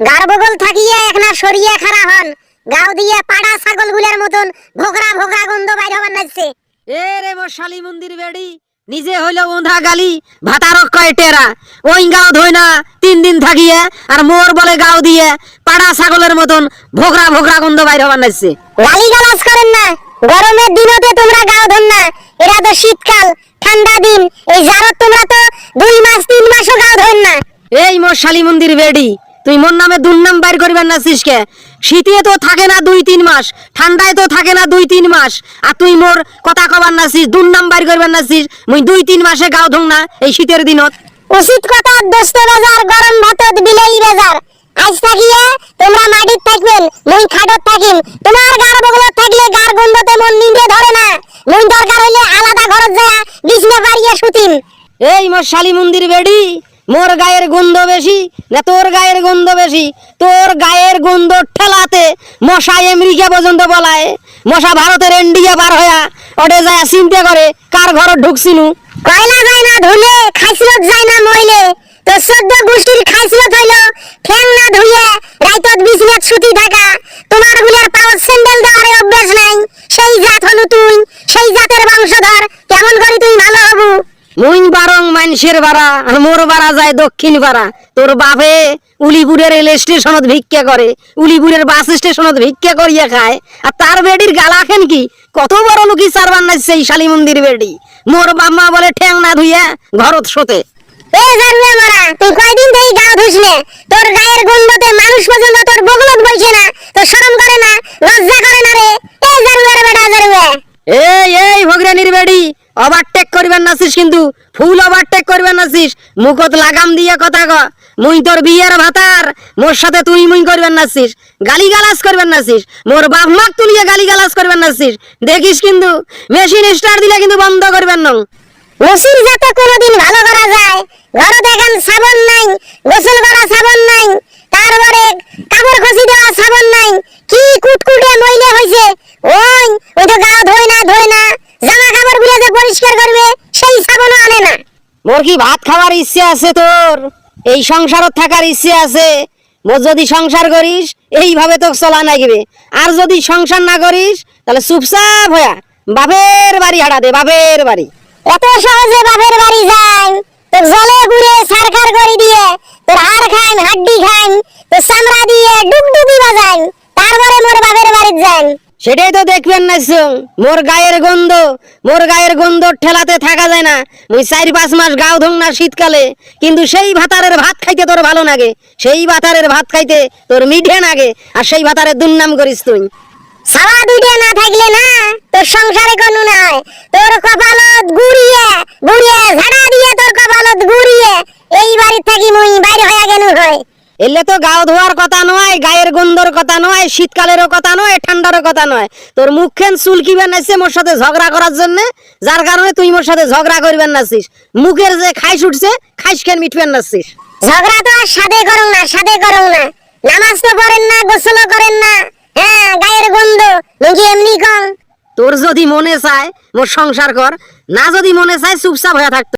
গারবগল থাকিয়ে একনা সরিয়ে খাড়া হন। গাও দিয়ে পাড়া ছাগল গুলের মতন ভোগরা ভোগরা গন্ধ বাইর হবার নাচছে। এ রে মশালি মন্দির বেড়ি নিজে হইল ওঁধা গালি ভাতারক কয় টেরা। ওই গাও ধই না তিন দিন থাকিয়ে আর মোর বলে গাও দিয়ে পাড়া ছাগলের মতন ভোগরা ভোগরা গন্ধ বাইর হবার নাচছে। গালি গালাজ করেন না গরমের দিনতে তোমরা গাও ধন না। এরা তো শীতকাল ঠান্ডা দিন এই জারত তোমরা তো দুই মাস তিন মাসও গাও ধন না। এই মশালি মন্দির বেড়ি তুই মোর নামে দুর্নাম বাইর করবেন না কে শীতে তো থাকে না দুই তিন মাস ঠান্ডায় তো থাকে না দুই তিন মাস। আর তুই মোর কথা কবার নাছিস দুর্নাম বাইর করবেন নাছিস মুই দুই তিন মাসে গাও ধং না এই শীতের দিনত। উচিত কথা দোস্ত বাজার গরম ভাতত বিলেই বাজার। আজ থাকিয়ে তোমরা মাটিত থাকবেন মুই খাটত থাকিম তোমার গার বগলত থাকলে গার গন্ধতে মন নিন্দে ধরে না। মুই দরকার হইলে আলাদা ঘরত যা বিছনা পারিয়ে শুতিম। এই মশালি মন্দির বেড়ি মোর গায়ের গন্ধ বেশি, না তোর গায়ের গন্ধ বেশি? তোর গায়ের গন্ধ ঠেলাতে মশা আমেরিকা পর্যন্ত বলায়। মশা ভারতের ইন্ডিয়া পার হয়া ওটে যায় চিন্তা করে, কার ঘর ঢুকছিনু? কয়লা যায় না, ধুলে খাইছিলত যায় না মইলে। তো সদ্য গোষ্ঠীর খাইছিলত হইল ঠ্যাং না ধুয়ে রাইতত বিছনাত শুতি থাকা। তোমারগুলার পাওয়ার স্যান্ডেল দেওয়ার অভ্যাস নাই। সেই জাত হলো তুই, সেই জাতের বংশধর, কেমন করে তুই ভালো হবু? মুই বারং মানুষের বাড়া, আর মোর বাড়া যায় দক্ষিণ পাড়া তোর বাপে উলিপুরের রেল স্টেশনত ভিক্ষা করে, উলিপুরের বাস স্টেশনত ভিক্ষা করিয়া খায়। আর তার বেডির গালা খেন কি? কত বড় লোকি সারবার নাচছে এই শালি মন্দির বেডি। মোর বাম্মা বলে ঠ্যাং না ধুইয়া ঘরত শোতে। এ জানুয়া মারা, তুই কয়দিন থেকে গাও ধুসনে তোর গায়ের গন্ধতে মানুষ পর্যন্ত তোর বগলত বইছে না তো শরম করে না, লজ্জা করে না রে এ জানুয়ার বেটা জানুয়া এই এই ভগরানির বেডি ওভারটেক করবেন কিন্তু ফুল ওভারটেক করবেন নাছিস মুখত লাগাম দিয়ে কথা ক। মুই তোর বিয়ের ভাতার, মোর সাথে তুই মুই করবেন নাছিস গালি গালাস করবেন নাছিস মোর বাপ মাক তুলিয়ে গালি গালাস করবেন নাছিস দেখিস কিন্তু মেশিন স্টার্ট দিলে কিন্তু বন্ধ করবেন না। মুসির যাতে কোনোদিন ভালো করা যায় ঘরে দেখেন সাবন নাই গোসল করা সাবন নাই তারপরে কাপড় খসি দেওয়া সাবন নাই কি কুটকুটে মইলে হইছে ওই ওই তো গাও ধোয় না ধোয় না জামা কাপড়গুলো যে পরিষ্কার করবে সেই সাবনও আনে না মোর কি ভাত খাওয়ার ইচ্ছে আছে তোর? এই সংসারত থাকার ইচ্ছে আছে। মোর যদি সংসার করিস, এইভাবে তো চলা লাগবে আর যদি সংসার না করিস, তাহলে চুপচাপ হয়া বাপের বাড়ি হাঁটা দে, বাপের বাড়ি। এত সহজে বাপের বাড়ি যাই। তো জলে ঘুরে সরকার করে দিয়ে, তোর হাড় খাইন হাড্ডি খাইন তো চামড়া দিয়ে ডুবডুবি বাজাই তারপরে মোর বাপের বাড়ি যাই। সেটাই তো দেখবেন না। মোর গায়ের গন্ধ, মোর গায়ের গন্ধ ঠেলাতে থাকা যায় না। মুই চার পাঁচ মাস গাও ধং না শীতকালে, কিন্তু সেই ভাতারের ভাত খাইতে তোর ভালো লাগে সেই ভাতারের ভাত খাইতে তোর মিঠে লাগে আর সেই ভাতারের দুর্নাম করিস তুই। সারা দুইটা না থাকলে না, তোর সংসারে কোনো নাই। তোর কপালত গুড়িয়ে গুড়িয়ে ঝাড়া দিয়ে তোর কপালত গুড়িয়ে। এই বাড়ি থাকি মুই, বাইরে হয়ে গেল হয়। এলে তো গাও ধোয়ার কথা নয় গায়ের গন্ধর কথা নয় শীতকালেরও কথা নয় ঠান্ডারও কথা নয়। তোর মুখখান চুলকিবে নাচছে মোর সাথে ঝগড়া করার জন্য যার কারণে তুই মোর সাথে ঝগড়া করবেন নাচিস মুখের যে খাইস উঠছে খাইস খেন মিটবেন নাচিস ঝগড়া তো আর সাদে করং না সাদে করং না। নামাজ তো পড়েন না গোসলও করেন না। হ্যাঁ গায়ের গন্ধ লুঙ্গি এমনি কম তোর যদি মনে চায় মোর সংসার কর। না যদি মনে চায় চুপচাপ হয়ে থাকতো